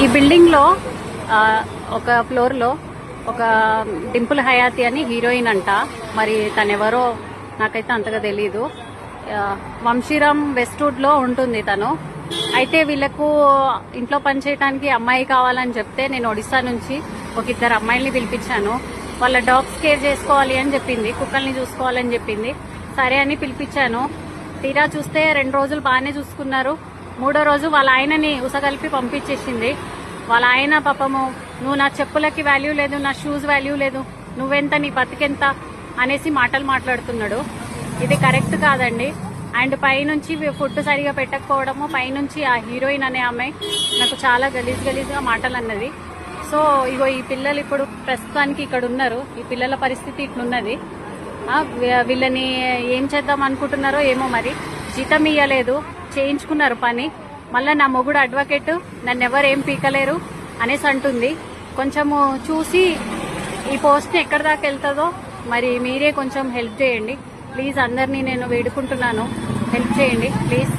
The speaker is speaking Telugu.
ఈ బిల్డింగ్లో ఒక ఫ్లోర్లో ఒక డింపుల్ హయాతి అని హీరోయిన్ అంట. మరి తనెవరో నాకైతే అంతగా తెలియదు వంశీరామ్ వెస్ట్వుడ్లో ఉంటుంది తను. అయితే వీళ్ళకు ఇంట్లో పనిచేయడానికి అమ్మాయి కావాలని చెప్తే నేను ఒడిస్సా నుంచి ఒక ఇద్దరు అమ్మాయిల్ని పిలిపించాను. వాళ్ళ డాగ్స్ కేర్ చేసుకోవాలి అని చెప్పింది కుక్కల్ని చూసుకోవాలని చెప్పింది. సరే అని పిలిపించాను. తీరా చూస్తే రెండు రోజులు బాగానే చూసుకున్నారు. మూడో రోజు వాళ్ళ ఆయనని ఉసగలిపి పంపించేసింది. వాళ్ళ ఆయన పాపము నువ్వు నా చెప్పులకి వాల్యూ లేదు నా షూస్ వాల్యూ లేదు నువ్వెంత నీ బతికెంత? అనేసి మాటలు మాట్లాడుతున్నాడు. ఇది కరెక్ట్ కాదండి. అండ్ పైనుంచి ఫుడ్ సరిగా పెట్టకపోవడము పైనుంచి ఆ హీరోయిన్ అనే అమ్మాయి నాకు చాలా గలీజ్ గలీజ్గా మాటలు అన్నది సో ఇగో ఈ పిల్లలు ఇప్పుడు ప్రస్తుతానికి ఇక్కడ ఉన్నారు. ఈ పిల్లల పరిస్థితి ఇట్లున్నది. వీళ్ళని ఏం చేద్దాం అనుకుంటున్నారో ఏమో మరి జీతం ఇయ్యలేదు. చేయించుకున్నారు పని. మళ్ళీ నా మొగుడు అడ్వకేట్ నన్ను ఎవరు ఏం పీకలేరు అనేసి అంటుంది. కొంచెము చూసి ఈ పోస్ట్ ఎక్కడి దాకా వెళ్తుందో మరి మీరే కొంచెం హెల్ప్ చేయండి. ప్లీజ్ అందరినీ నేను వేడుకుంటున్నాను. హెల్ప్ చేయండి. ప్లీజ్